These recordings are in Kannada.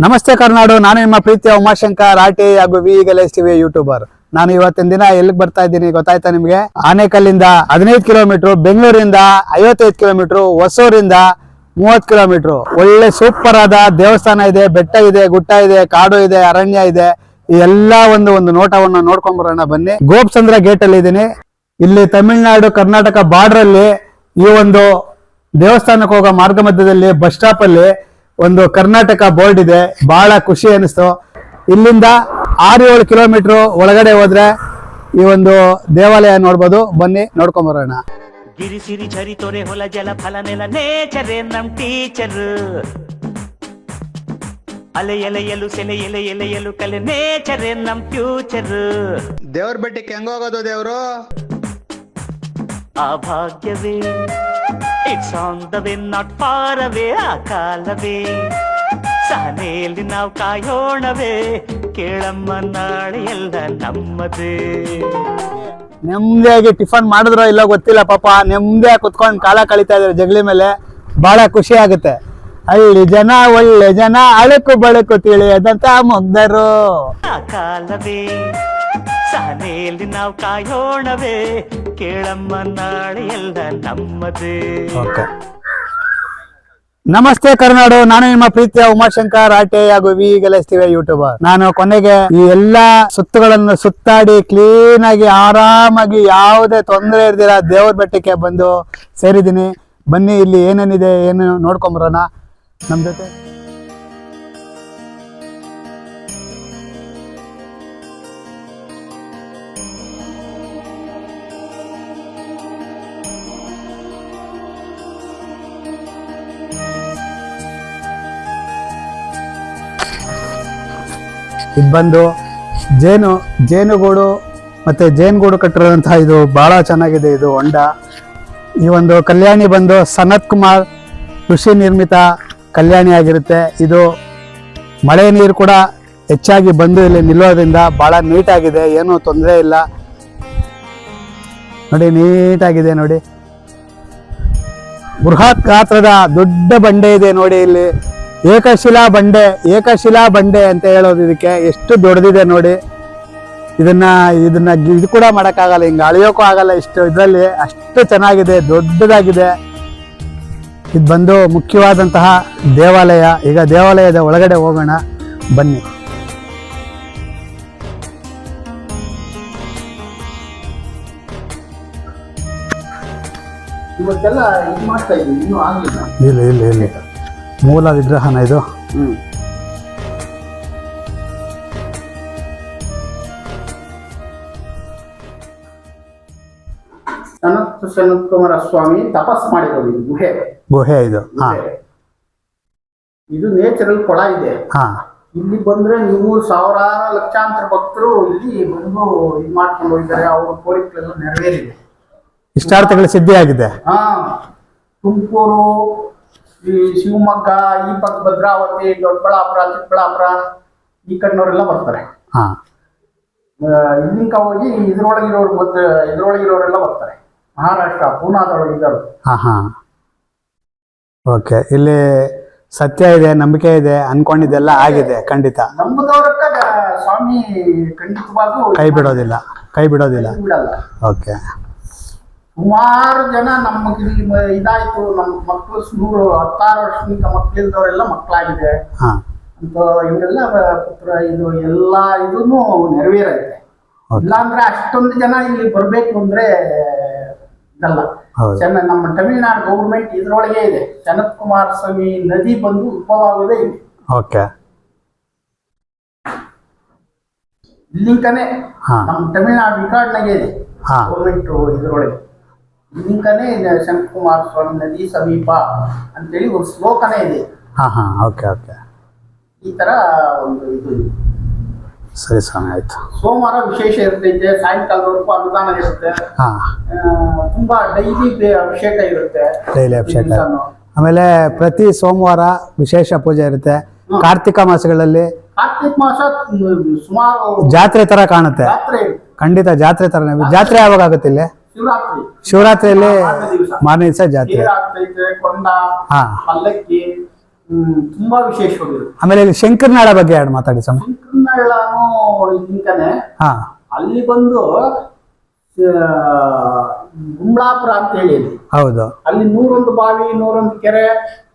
ನಮಸ್ತೆ ಕರ್ನಾಡು, ನಾನು ನಿಮ್ಮ ಪ್ರೀತಿಯ ಉಮಾಶಂಕರ್ ಆಟಿ ಹಾಗೂ ವಿ ಟಿವಿ ಯೂಟ್ಯೂಬರ್. ನಾನು ಇವತ್ತಿನ ದಿನ ಎಲ್ಲಿಗೆ ಬರ್ತಾ ಇದ್ದೀನಿ ಗೊತ್ತಾಯ್ತಾ ನಿಮ್ಗೆ? ಆನೇಕಲ್ಲಿಂದ ಹದಿನೈದು ಕಿಲೋಮೀಟರ್, ಬೆಂಗಳೂರಿಂದ ಐವತ್ತೈದು ಕಿಲೋಮೀಟರ್, ಹೊಸೂರಿಂದ ಮೂವತ್ತು ಕಿಲೋಮೀಟರ್. ಒಳ್ಳೆ ಸೂಪರ್ ಆದ ದೇವಸ್ಥಾನ ಇದೆ, ಬೆಟ್ಟ ಇದೆ ಗುಟ್ಟ ಇದೆ, ಕಾಡು ಇದೆ, ಅರಣ್ಯ ಇದೆ. ಎಲ್ಲಾ ಒಂದು ಒಂದು ನೋಟವನ್ನು ನೋಡ್ಕೊಂಡ್ ಬರೋಣ ಬನ್ನಿ. ಗೋಪ್ಸಂದ್ರ ಗೇಟ್ ಅಲ್ಲಿ ಇದ್ದೀನಿ. ಇಲ್ಲಿ ತಮಿಳುನಾಡು, ಕರ್ನಾಟಕ ಬಾರ್ಡರ್ ಅಲ್ಲಿ ಈ ಒಂದು ದೇವಸ್ಥಾನಕ್ಕೆ ಹೋಗೋ ಮಾರ್ಗ ಮಧ್ಯದಲ್ಲಿ ಬಸ್ ಸ್ಟಾಪ್ ಅಲ್ಲಿ ಒಂದು ಕರ್ನಾಟಕ ಬೋರ್ಡ್ ಇದೆ. ಬಹಳ ಖುಷಿ ಅನಿಸ್ತು. ಇಲ್ಲಿಂದ ಆರು ಏಳು ಕಿಲೋಮೀಟರ್ ಒಳಗಡೆ ಹೋದ್ರೆ ಈ ಒಂದು ದೇವಾಲಯ ನೋಡ್ಬೋದು. ಬನ್ನಿ ನೋಡ್ಕೊಂಡ್ ಬರೋಣ. ಗಿರಿ ಸಿರಿ ಝರಿ ತೊರೆ ಹೊಲ ಜಲ ಫಲ ನೆಲ ನೇಚರ್ ನಮ್ ಟೀಚರ್. ಅಲೆ ಎಲೆಯಲು ಸೆಲೆ ಎಲೆ ಎಲೆ ಎಲು ಕಲೆ ನೇಚರ್ ನಮ್ ಫ್ಯೂಚರ್. ದೇವ್ರ ಬೆಟ್ಟಕ್ಕೆ ಹೆಂಗ್ ಹೋಗೋದು ದೇವ್ರು? ಆ ಭಾಗ್ಯವೇ. It's on the way not far away ಆ ಕಾಲವೇ. ಸಹನೆಯಲ್ಲಿ ನಾವು ಕಾಯೋಣವೇ. ಕೇಳಮ್ಮ ನಾಳೆ ಎಲ್ಲ ನಮ್ಮದೇ. ನೆಮ್ಮದಿಯಾಗಿ ಟಿಫನ್ ಮಾಡಿದ್ರೋ ಇಲ್ಲ ಗೊತ್ತಿಲ್ಲ ಪಾಪ ನೆಮ್ಮದಿಯಾಗಿ ಕುತ್ಕೊಂಡು ಕಾಲ ಕಳೀತಾ ಇದಾರೆ ಜಗಲಿ ಮೇಲೆ. ಬಹಳ ಖುಷಿ ಆಗುತ್ತೆ. ಹಳ್ಳಿ ಜನ ಒಳ್ಳೆ ಜನ ಅಳಕು ಬಳಕು ತಿಳಿಯದಂತ ಮುಗ್ಧರು. ಆ ಕಾಲವೇ. ಸಹನೆಯಲ್ಲಿ ನಾವು ಕಾಯೋಣವೇ. ಕೇಳಮ್ಮ, ನಾಳೆ ಎಲ್ಲ ನಮ್ಮದೇ. ನಮಸ್ತೆ ಕರ್ನಾಡು. ನಾನು ನಿಮ್ಮ ಪ್ರೀತಿಯ ಉಮಾಶಂಕರ್ ಆಟೆ ಹಾಗೂ ವಿ ಗೆಲ್ಲಿಸ್ತೀವಿ ಯೂಟ್ಯೂಬರ್. ನಾನು ಕೊನೆಗೆ ಈ ಎಲ್ಲಾ ಸುತ್ತುಗಳನ್ನು ಸುತ್ತಾಡಿ ಕ್ಲೀನ್ ಆಗಿ ಆರಾಮಾಗಿ ಯಾವುದೇ ತೊಂದರೆ ಇರ್ದಿರ ದೇವ್ರ ಬೆಟ್ಟಕ್ಕೆ ಬಂದು ಸೇರಿದ್ದೀನಿ. ಬನ್ನಿ, ಇಲ್ಲಿ ಏನೇನಿದೆ, ಏನು ನೋಡ್ಕೊಂಬರೋಣ. ನಮ್ಮ ಜೊತೆ ಇದು ಬಂದು ಜೇನು, ಜೇನುಗೂಡು ಮತ್ತು ಜೇನುಗೂಡು ಕಟ್ಟಿರೋಂತಹ ಇದು ಭಾಳ ಚೆನ್ನಾಗಿದೆ ಇದು ಹೊಂಡ. ಈ ಒಂದು ಕಲ್ಯಾಣಿ ಬಂದು ಸನತ್ ಕುಮಾರ್ ಕೃಷಿ ನಿರ್ಮಿತ ಕಲ್ಯಾಣಿ ಆಗಿರುತ್ತೆ. ಇದು ಮಳೆ ನೀರು ಕೂಡ ಹೆಚ್ಚಾಗಿ ಬಂದು ಇಲ್ಲಿ ನಿಲ್ಲೋದ್ರಿಂದ ಭಾಳ ನೀಟಾಗಿದೆ ಏನೂ ತೊಂದರೆ ಇಲ್ಲ. ನೋಡಿ ನೀಟಾಗಿದೆ ನೋಡಿ. ಬೃಹತ್ ಗಾತ್ರದ ದೊಡ್ಡ ಬಂಡೆ ಇದೆ ನೋಡಿ ಇಲ್ಲಿ. ಏಕಶಿಲಾ ಬಂಡೆ ಏಕಶಿಲಾ ಬಂಡೆ ಅಂತ ಹೇಳೋದು ಇದಕ್ಕೆ ಎಷ್ಟು ದೊಡ್ಡದಿದೆ ನೋಡಿ. ಇದನ್ನ ಇದನ್ನ ಇದು ಕೂಡ ಮಾಡೋಕ್ಕಾಗಲ್ಲ ಹಿಂಗೆ ಅಳಿಯೋಕ್ಕೂ ಆಗಲ್ಲ ಇಷ್ಟು ಇದರಲ್ಲಿ. ಅಷ್ಟು ಚೆನ್ನಾಗಿದೆ ದೊಡ್ಡದಾಗಿದೆ. ಇದು ಬಂದು ಮುಖ್ಯವಾದಂತಹ ದೇವಾಲಯ. ಈಗ ದೇವಾಲಯದ ಒಳಗಡೆ ಹೋಗೋಣ. ಬನ್ನಿ. ಇಲ್ಲ ಇಲ್ಲ ಇಲ್ಲ. ಮೂಲ ವಿಗ್ರಹನ ಇದು? ಸನತ್ ಸನತ್ ಕುಮಾರ ಸ್ವಾಮಿ ತಪಸ್ ಮಾಡಿರೋದು ಇದು ಗುಹೆ. ಗುಹೆ ಇದು ಹಾ. ಇದು ನೇಚರಲ್ ಕೊಳ ಇದೆ. ಹಾ. ಇಲ್ಲಿ ಬಂದ್ರೆ ನೀವು ಸಾವಿರಾರು ಲಕ್ಷಾಂತರ ಭಕ್ತರು ಇಲ್ಲಿ ಬಂದು ಇದು ಮಾಡ್ಕೊಂಡು ಹೋಗಿದ್ದಾರೆ. ಅವ್ರ ಕೋರಿಕೆಗಳೆಲ್ಲ ನೆರವೇರಿದೆ. ಇಷ್ಟಾರ್ಥಗಳು ಸಿದ್ಧಿಯಾಗಿದೆ. ಹಾ. ತುಮಕೂರು ಈ ಶಿವಮೊಗ್ಗ ಈ ಪಕ್ಕ ಭದ್ರಾವತಿ ದೊಡ್ಡಬಳ್ಳಾಪುರ ಚಿಕ್ಕಬಳ್ಳಾಪುರ ಈ ಕಡೆನವರೆಲ್ಲ ಬರ್ತಾರೆ. ಹಾ. ಹೋಗಿ ಇದ್ರೊಳಗಿರೋರು ಮತ್ತೆ ಇದ್ರೊಳಗಿರೋರೆಲ್ಲ ಬರ್ತಾರೆ. ಮಹಾರಾಷ್ಟ್ರ ಪೂನಾದೊಳಗಿದ್ದಾರೆ ಹಾ ಹಾ. ಓಕೆ ಇಲ್ಲಿ ಸತ್ಯ ಇದೆ ನಂಬಿಕೆ ಇದೆ ಅನ್ಕೊಂಡಿದ್ದೆಲ್ಲ ಆಗಿದೆ ಖಂಡಿತ. ನಂಬುದವ್ರಕ್ಕ ಸ್ವಾಮಿ ಖಂಡಿತವಾಗೂ ಕೈ ಬಿಡೋದಿಲ್ಲ ಕೈ ಬಿಡೋದಿಲ್ಲ. ಬಿಡಲ್ಲ. ಓಕೆ. ಸುಮಾರು ಜನ ನಮ್ಮ ಇಲ್ಲಿ ಇದಾಯ್ತು. ನಮ್ಮ ಮಕ್ಕಳು ನೂರು ಹತ್ತಾರು ವರ್ಷದಿಂದ ಮಕ್ಕಳಿಲ್ದವರೆಲ್ಲ ಮಕ್ಕಳಾಗಿದೆ ಅಂತ ಇವರೆಲ್ಲ ಪುತ್ರ ಇದು ಎಲ್ಲ ಇದನ್ನು ನೆರವೇರೈತೆ. ಇಲ್ಲಾಂದ್ರೆ ಅಷ್ಟೊಂದು ಜನ ಇಲ್ಲಿ ಬರ್ಬೇಕು ಅಂದ್ರೆ ಇದಲ್ಲ. ಚೆನ್ನ ನಮ್ಮ ತಮಿಳ್ನಾಡು ಗೌರ್ಮೆಂಟ್ ಇದ್ರೊಳಗೆ ಇದೆ. ಚನತ್ ಕುಮಾರ ಸ್ವಾಮಿ ನದಿ ಬಂದು ಉಪವಾಗದೆ ಇದೆ. ಓಕೆ. ಇಲ್ಲಿಂಕನೇ ಹಾ. ನಮ್ಮ ತಮಿಳ್ನಾಡು ರಿಕಾರ್ಡ್ನಾಗೆ ಇದೆ. ಗೌರ್ಮೆಂಟ್ ಇದ್ರೊಳಗೆ. ಇಲ್ಲಿಂಕನೇ ಇದೆ ಸನತ್ ಕುಮಾರ ಸ್ವಾಮಿ ನದಿ ಸಮೀಪ ಅಂತೇಳಿ ಒಂದು ಶ್ಲೋಕನೇ ಇದೆ. ಹಾ ಹಾ ಓಕೆ ಓಕೆ. ಈ ತರ ಒಂದು ಇದು ಇದೆ. ಸರಿ ಸ್ವಾಮಿ ಆಯ್ತು. ಸೋಮವಾರ ವಿಶೇಷ ಇರ್ತೈತೆ ಸಾಯಂಕಾಲದವರೆಗೂ ಅನುದಾನ ಇರುತ್ತೆ. ಹಾ. ತುಂಬಾ ಡೈಲಿ ಅಭಿಷೇಕ ಇರುತ್ತೆ. ಡೈಲಿ ಅಭಿಷೇಕ. ಆಮೇಲೆ ಪ್ರತಿ ಸೋಮವಾರ ವಿಶೇಷ ಪೂಜೆ ಇರುತ್ತೆ. ಕಾರ್ತಿಕ ಮಾಸಗಳಲ್ಲಿ ಕಾರ್ತಿಕ ಮಾಸ ಸುಮಾರು ಜಾತ್ರೆ ತರ ಕಾಣುತ್ತೆ. ಖಂಡಿತ ಜಾತ್ರೆ ತರ ಜಾತ್ರೆ ಯಾವಾಗ ಆಗುತ್ತೆ ಇಲ್ಲಿ? ಶಿವರಾತ್ರಿ. ಶಿವರಾತ್ರಿಯಲ್ಲಿ ಮಾರನೇ ದಿವಸ ಜಾತ್ರೆ. ಕೊಂಡ ಹಾ. ಪಲ್ಲಕ್ಕಿ ತುಂಬಾ ವಿಶೇಷವಾಗಿರುತ್ತೆ. ಆಮೇಲೆ ಇಲ್ಲಿ ಶಂಕರನಾಳ ಬಗ್ಗೆ ಎರಡು ಮಾತಾಡಿ ಸ್ವಾಮಿ ಶಂಕರನಳ್ಳನು ಇಂಕನೆ. ಹಾ. ಅಲ್ಲಿ ಬಂದು ಆ, ಗುಂಬ್ಳಾಪುರ ಅಂತ ಹೇಳಿ ಹೌದು. ಅಲ್ಲಿ ನೂರೊಂದು ಬಾವಿ ನೂರೊಂದು ಕೆರೆ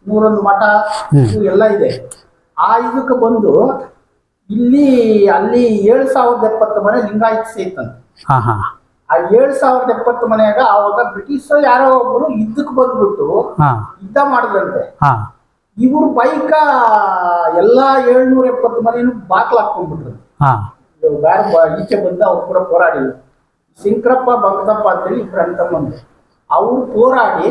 ನೂರೊಂದು ಮಠ ಎಲ್ಲ ಇದೆ. ಆ ಇದಕ್ಕೆ ಬಂದು ಇಲ್ಲಿ ಅಲ್ಲಿ ಏಳು ಸಾವಿರದ ಎಪ್ಪತ್ತು ಮನೆ ಲಿಂಗಾಯತ್ ಸೇತಂತೆ. ಹಾ ಹಾ. ಆ ಏಳ್ ಸಾವಿರದ ಎಪ್ಪತ್ತು ಮನೆಯಾಗ ಆವಾಗ ಬ್ರಿಟಿಷ್ ಯಾರೋ ಒಬ್ಬರು ಯುದ್ಧಕ್ಕೆ ಬಂದ್ಬಿಟ್ಟು ಹಾ. ಯುದ್ಧ ಮಾಡಿದ್ರಂತೆ. ಹಾ. ಇವರು ಬೈಕ ಎಲ್ಲಾ ಏಳ್ನೂರ ಎಪ್ಪತ್ತು ಮನೆಯನ್ನು ಬಾಕ್ಲ ಹಾಕೊಂಡ್ಬಿಟ್ರು ಹಾ. ಬೇರೆ ಬ- ಈಚೆ ಬಂದ ಅವ್ರು ಕೂಡ ಹೋರಾಡಿಲ್ಲ. ಶಂಕರಪ್ಪ ಬಂಗದಪ್ಪ ಅಂತೇಳಿ ಇಬ್ರು ಬಂದ್ರು ಅವ್ರು ಹೋರಾಡಿ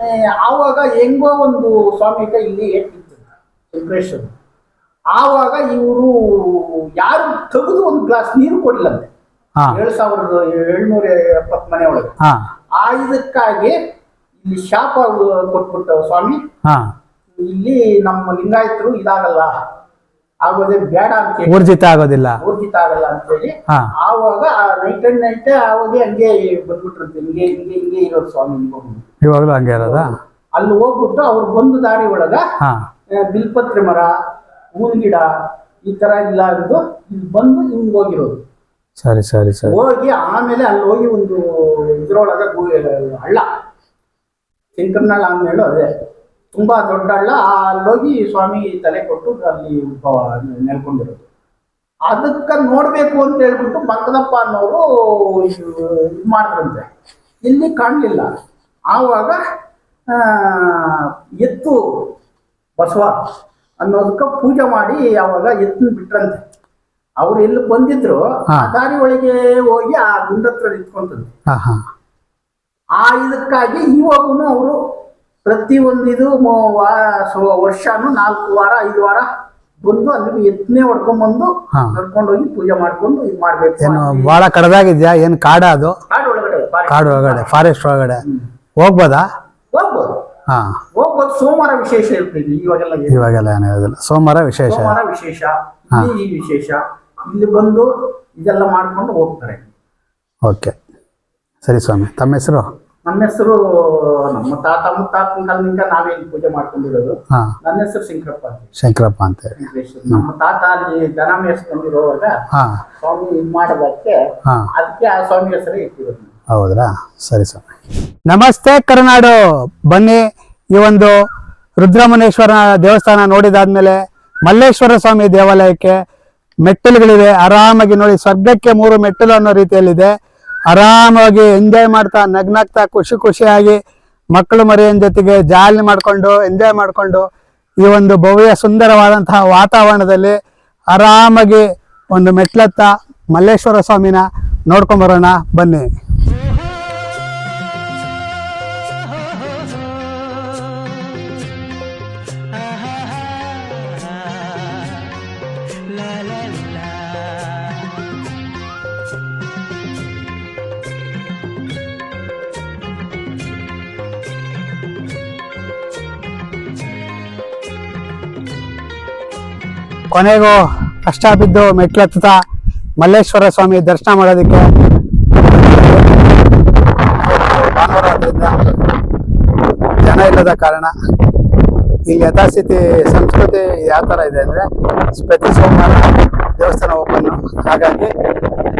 ಆ, ಆವಾಗ ಹೆಂಗೋ ಒಂದು ಸ್ವಾಮಿಕ ಇಲ್ಲಿ ಏಟಿತ್ತು ಶಂಕರೇಶ್ವರ. ಆವಾಗ ಇವರು ಯಾರು ತೆಗೆದು ಒಂದು ಗ್ಲಾಸ್ ನೀರು ಕೊಡ್ಲಂತೆ ಏಳು ಸಾವಿರದ ಏಳ್ನೂರ ಎಪ್ಪತ್ತು ಮನೆ ಒಳಗೆ. ಆ ಇದಕ್ಕಾಗಿ ಇಲ್ಲಿ ಶಾಪ ಕೊಟ್ಬಿಟ್ಟ ಸ್ವಾಮಿ. ಇಲ್ಲಿ ನಮ್ಮ ಲಿಂಗಾಯತರು ಇದಾಗಲ್ಲ. ಆಗೋದೇ ಬೇಡ ಅಂತ ಊರ್ಜಿತ ಆಗೋದಿಲ್ಲ. ಊರ್ಜಿತ ಆಗಲ್ಲ ಅಂತ ಹೇಳಿ ಆವಾಗ ನೈಟ್ ಅಂಡ್ ನೈಟ್ ಆವಾಗ ಹಂಗೆ ಬಂದ್ಬಿಟ್ಟಿರುತ್ತೆ ಹಿಂಗೆ ಹಿಂಗೆ ಹಿಂಗೆ ಇರೋದು ಸ್ವಾಮಿ. ಇವಾಗಲೂ ಹಂಗೆ ಇರೋದ? ಅಲ್ಲಿ ಹೋಗ್ಬಿಟ್ಟು ಅವ್ರು ಬಂದು ದಾರಿ ಒಳಗ ಬಿಲ್ಪತ್ರೆ ಮರ ಹೂವಿನ ಗಿಡ ಈ ತರ ಇಲ್ಲ ಅಂದು ಇಲ್ಲಿ ಬಂದು ಹಿಂಗ್ ಹೋಗಿರೋದು. ಸರಿ ಸರಿ ಸರಿ. ಹೋಗಿ ಆಮೇಲೆ ಅಲ್ಲಿ ಹೋಗಿ ಒಂದು ಇದ್ರೊಳಗ ಹಳ್ಳ. ಶಂಕರನಳ್ಳ ಅಂದ್ಮೇಲೆ ಅದೇ. ತುಂಬಾ ದೊಡ್ಡ ಹಳ್ಳ. ಅಲ್ಲಿ ಹೋಗಿ ಸ್ವಾಮಿ ತಲೆ ಕೊಟ್ಟು ಅಲ್ಲಿ ನೆಲ್ಕೊಂಡಿರೋದು ಅದಕ್ಕ ನೋಡ್ಬೇಕು ಅಂತ ಹೇಳ್ಬಿಟ್ಟು ಬಂಕದಪ್ಪ ಅನ್ನೋರು ಇದ್ ಮಾಡಿದ್ರಂತೆ. ಇಲ್ಲಿ ಕಾಣಲಿಲ್ಲ. ಆವಾಗ ಎತ್ತು ಬಸವ ಅನ್ನೋದಕ್ಕೆ ಪೂಜೆ ಮಾಡಿ ಆವಾಗ ಎತ್ತು ಬಿಟ್ರಂತೆ. ಅವ್ರು ಎಲ್ಲಿ ಬಂದಿದ್ರು. ಆ ದಾರಿ ಒಳಗೆ ಹೋಗಿ ಆ ಗುಂಡತ್ರ ಹಾ ಆ ಇದಕ್ಕಾಗಿ ಇವಾಗೂ ಅವರು ಪ್ರತಿ ಒಂದಿದು ಇದು ವರ್ಷನೂ ನಾಲ್ಕು ವಾರ ಐದು ವಾರ ಬಂದು ಅಲ್ಲಿ ಎತ್ತನೆ ಹೊಡ್ಕೊಂಡ್ಬಂದು. ನಡ್ಕೊಂಡು ಹೋಗಿ ಪೂಜೆ ಮಾಡ್ಕೊಂಡು ಇದು ಮಾಡ್ಬೇಕು. ಏನು ಬಹಳ ಕಡದಾಗಿದ್ಯಾ? ಏನು ಕಾಡ ಅದು? ಕಾಡು ಒಳಗಡೆ ಕಾಡು ಒಳಗಡೆ ಫಾರೆಸ್ಟ್ ಒಳಗಡೆ. ಹೋಗ್ಬೋದಾ? ಹೋಗ್ಬೋದು. ಹಾ. ಹೋಗ್ಬೋದು. ಸೋಮವಾರ ವಿಶೇಷ ಇರ್ತೈತಿ ಇವಾಗೆಲ್ಲ? ಇವಾಗೆಲ್ಲ ಏನು ಇರೋದಿಲ್ಲ. ಸೋಮವಾರ ವಿಶೇಷ. ಸೋಮವಾರ ವಿಶೇಷ ಈ ವಿಶೇಷ. ಇಲ್ಲಿ ಬಂದು ಇದೆಲ್ಲ ಮಾಡ್ಕೊಂಡು ಹೋಗ್ತಾರೆ. ಓಕೆ. ಸರಿ ಸ್ವಾಮಿ. ತಮ್ಮ ಹೆಸರು? ನಮ್ಮ ಹೆಸರು ನಮ್ಮ ತಾತ ಮುತ್ತಾತನ ಕಾಲದಿಂದ ನಾವೇ ಇಲ್ಲಿ ಪೂಜೆ ಮಾಡ್ಕೊಂಡಿರೋದು. ಹಾ. ನನ್ನ ಹೆಸರು ಶಂಕರಪ್ಪ ಅಂತ ಶಂಕರಪ್ಪ ಅಂತೇಳಿ ವೆಂಕಟೇಶ್ವರ. ನಮ್ಮ ತಾತ ಅಲ್ಲಿ ದನ ಮೇಯಿಸ್ಕೊಂಡಿರೋವಾಗ ಹಾ. ಸ್ವಾಮಿ ಇದು ಮಾಡೋದಕ್ಕೆ ಹಾ. ಅದಕ್ಕೆ ಆ ಸ್ವಾಮಿ ಹೆಸರು ಇಟ್ಟಿರೋದು. ನಾವು. ಹೌದ್ರಾ? ಸರಿ ಸ್ವಾಮಿ. ನಮಸ್ತೆ ಕರುನಾಡು. ಬನ್ನಿ ಈ ಒಂದು ರುದ್ರಮುನೇಶ್ವರ ದೇವಸ್ಥಾನ ನೋಡಿದಾದ್ಮೇಲೆ ಮಲ್ಲೇಶ್ವರ ಸ್ವಾಮಿ ದೇವಾಲಯಕ್ಕೆ ಮೆಟ್ಟಿಲುಗಳಿವೆ. ಆರಾಮಾಗಿ ನೋಡಿ, ಸ್ವರ್ಗಕ್ಕೆ ಮೂರು ಮೆಟ್ಟಿಲು ಅನ್ನೋ ರೀತಿಯಲ್ಲಿದೆ. ಆರಾಮಾಗಿ ಎಂಜಾಯ್ ಮಾಡ್ತಾ, ನಗ್ನಾಗ್ತಾ, ಖುಷಿ ಖುಷಿಯಾಗಿ ಮಕ್ಕಳು ಮರಿಯನ್ ಜೊತೆಗೆ ಜಾಲಿ ಮಾಡಿಕೊಂಡು ಎಂಜಾಯ್ ಮಾಡಿಕೊಂಡು ಈ ಒಂದು ಭವ್ಯ ಸುಂದರವಾದಂತಹ ವಾತಾವರಣದಲ್ಲಿ ಆರಾಮಾಗಿ ಒಂದು ಮೆಟ್ಲತ್ತ ಮಲ್ಲೇಶ್ವರ ಸ್ವಾಮಿನ ನೋಡ್ಕೊಂಬರೋಣ ಬನ್ನಿ. ಕೊನೆಗೂ ಕಷ್ಟ ಬಿದ್ದು ಮೆಟ್ಲತ್ತ ಮಲ್ಲೇಶ್ವರ ಸ್ವಾಮಿ ದರ್ಶನ ಮಾಡೋದಕ್ಕೆ ಜನ ಇಲ್ಲದ ಕಾರಣ ಇಲ್ಲಿ ಯಥಾಸ್ಥಿತಿ ಸಂಸ್ಕೃತಿ ಯಾವ ಥರ ಇದೆ ಅಂದರೆ ಪ್ರತಿ ಸೋಮವಾರ ದೇವಸ್ಥಾನ ಓಪನ್. ಹಾಗಾಗಿ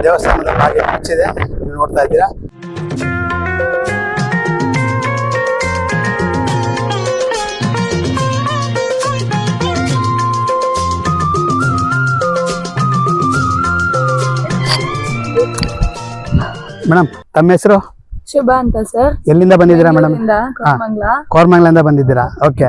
ದೇವಸ್ಥಾನದ ಹಾಗೆ ಮುಚ್ಚಿದೆ. ನೀವು ನೋಡ್ತಾ ಇದ್ದೀರಾ. ಮೇಡಮ್ ತಮ್ಮ ಹೆಸರು? ಶುಭ ಅಂತ ಸರ್ ಎಲ್ಲಿಂದ ಬಂದಿದ್ದೀರಾ ಮೇಡಮ್ ಬೆಂಗಳೂರಿಂದ ಕೋರಮಂಗ್ಲ. ಕೋರ್ಮಂಗ್ಲಿಂದ ಬಂದಿದ್ದೀರಾ? ಓಕೆ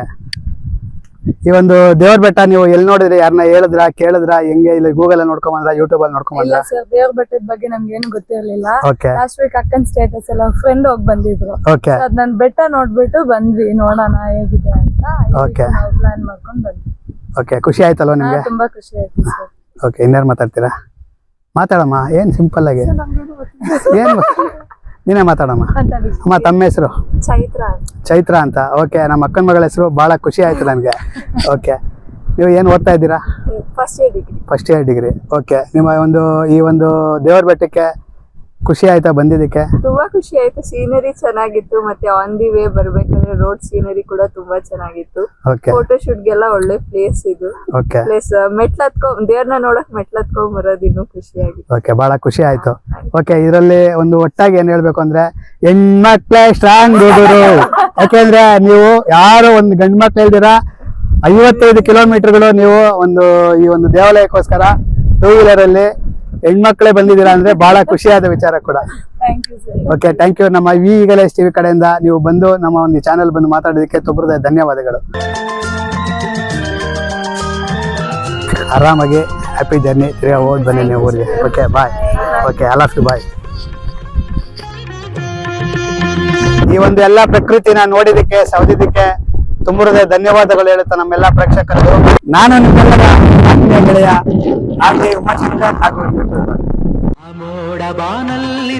ಈ ಒಂದು ದೇವ್ರ ಬೆಟ್ಟ ನೀವು ಎಲ್ಲಿ ನೋಡಿದ್ರಿ? ಯಾರನ್ನ ಹೇಳಿದ್ರ ಕೇಳಿದ್ರ? ಹೆಂಗೆ? ಇಲ್ಲಿ ಗೂಗಲ್ ನೋಡ್ಕೊಂಡ್ ಬಂದ್ರ? ಯೂಟ್ಯೂಬ್ ಅಲ್ಲಿ ನೋಡ್ಕೊಂಡ್ ಇಲ್ಲ ಬಂದ್ರ? ಸರ್ ದೇವ್ರ ಬೆಟ್ಟದ ಬಗ್ಗೆ ನಮ್ಗೆ ಏನು ಗೊತ್ತಿರ್ಲಿಲ್ಲ. ಓಕೆ ಲಾಸ್ಟ್ ವೀಕ್ ಅಕ್ಕನ್ ಸ್ಟೇಟಸ್ ಎಲ್ಲ ಫ್ರೆಂಡ್ ಹೋಗಿ ಬಂದಿದ್ರು. ಓಕೆ ಅದ್ ನನ್ ಬೆಟ್ಟ ನೋಡ್ಬಿಟ್ಟು ಬಂದ್ವಿ. ನೋಡೋಣ ಹೇಗಿದೆ ಅಂತ. Okay Okay. ಪ್ಲಾನ್ ಮಾಡ್ಕೊಂಡ್ ಬಂದ್ವಿ. ಓಕೆ ಖುಷಿ ಆಯ್ತಲ್ವಾ ಹಾ, ನಿಮ್ಗೆ ತುಂಬಾ ಖುಷಿ ಆಯ್ತು ಸರ್ ಓಕೆ ಇನ್ಯಾರು ಮಾತಾಡ್ತೀರಾ? ಮಾತಾಡಮ್ಮ ಏನು ಸಿಂಪಲ್ ಆಗಿ. ಏನು ನೀನೇ ಮಾತಾಡಮ್ಮ. ಮಾತಾಡಿ ಅಮ್ಮ ತಮ್ಮ ಹೆಸರು? ಚೈತ್ರ. ಚೈತ್ರ ಅಂತ. ಓಕೆ ನಮ್ಮ ಅಕ್ಕನ ಮಗಳ ಹೆಸರು ಬಹಳ ಖುಷಿ ಆಯ್ತು ನನಗೆ. ಓಕೆ ನೀವು ಏನು ಓದ್ತಾ ಇದ್ದೀರಾ? First year degree first year degree okay ನಿಮ್ಮ ಒಂದು ಈ ಒಂದು ದೇವರ ಬೆಟ್ಟಕ್ಕೆ ಖುಷಿ ಆಯ್ತಾ ಬಂದಿದ್ದಕ್ಕೆ? ತುಂಬಾ ಖುಷಿ ಆಯ್ತು. ಸೀನರಿ ಚೆನ್ನಾಗಿತ್ತು. ಮತ್ತೆ ಆನ್ ದಿ ವೇ ಬರ್ಬೇಕಂದ್ರೆ ರೋಡ್ ಸೀನರಿ ಕೂಡ ತುಂಬಾ ಚೆನ್ನಾಗಿತ್ತು. ಓಕೆ ಫೋಟೋ ಶೂಟ್ಗೆಲ್ಲ ಒಳ್ಳೆ ಪ್ಲೇಸ್ ಇದು. ಓಕೆ ಪ್ಲೇಸ್ ಮೆಟ್ಲ್ ಹತ್ಕೊಂಡ್ ದೇವ್ರನ್ನ ನೋಡಕ್ ಮೆಟ್ಲ್ ಹತ್ಕೊಂಡ್ ಬರೋದು ಇನ್ನೂ ಖುಷಿ ಆಗಿತ್ತು ಓಕೆ ಬಹಳ ಖುಷಿ ಆಯ್ತು. ಓಕೆ ಇದರಲ್ಲಿ ಒಂದು ಒಟ್ಟಾಗಿ ಏನ್ ಹೇಳ್ಬೇಕು ಅಂದ್ರೆ ಹೆಣ್ಮಕ್ಳೇ ಸ್ಟ್ರಾಂಗ್ ಹುಡುಗರು. ಯಾಕೆಂದ್ರೆ ನೀವು ಯಾರು ಒಂದು ಗಂಡ್ ಮಕ್ಳು ಹೇಳ್ದಿರ ಐವತ್ತೈದು ಕಿಲೋಮೀಟರ್ಗಳು ನೀವು ಒಂದು ಈ ಒಂದು ದೇವಾಲಯಕ್ಕೋಸ್ಕರ ಟೂ ವೀಲರ್ ಅಲ್ಲಿ ಹೆಣ್ಮಕ್ಳೇ ಬಂದಿದ್ದೀರಾ ಅಂದ್ರೆ ಬಹಳ ಖುಷಿಯಾದ ವಿಚಾರ ಕೂಡ. ಓಕೆ ಥ್ಯಾಂಕ್ ಯು ನಮ್ಮ ವಿ ಈಗಲೇ ಟಿವಿ ಕಡೆಯಿಂದ ನೀವು ಬಂದು ನಮ್ಮ ಒಂದು ಚಾನೆಲ್ ಬಂದು ಮಾತಾಡೋದಕ್ಕೆ ತುಂಬ ಧನ್ಯವಾದಗಳು. ಆರಾಮಾಗಿ ಹ್ಯಾಪಿ ಜರ್ನಿ ತಿರ್ಗಾ ಹೋಗಿ ಬನ್ನಿ ನೀವು ಊರಿಗೆ. ಓಕೆ ಬಾಯ್ ಓಕೆ ಅಲಾಫ್ ಲವ್ ಯು ಬಾಯ್ ಈ ಒಂದು ಎಲ್ಲ ಪ್ರಕೃತಿನ ನೋಡಿದಕ್ಕೆ ಸೌದಿದ್ದಕ್ಕೆ ತುಂಬರದ ಧನ್ಯವಾದಗಳು ಹೇಳುತ್ತಾ ನಮ್ಮೆಲ್ಲಾ ಪ್ರೇಕ್ಷಕರು. ನಾನು ನಿಮ್ಮೆಲ್ಲರ ಆತ್ಮೀಯ ಗೆಳೆಯ ಜೆ ಉಮಾಶಂಕರ್ ಹಾಗೂ ಮೋಡ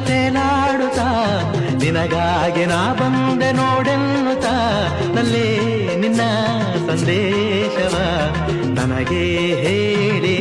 ತೇಲಾಡುತ್ತಾ, ನಿನಗಾಗಿ ನಾ ಬಂದೆ ನೋಡೆನ್ನುತ್ತಾ, ನಲ್ಲೇ ನಿನ್ನ ಸಂದೇಶವ, ನನಗೆ ಹೇಳಿ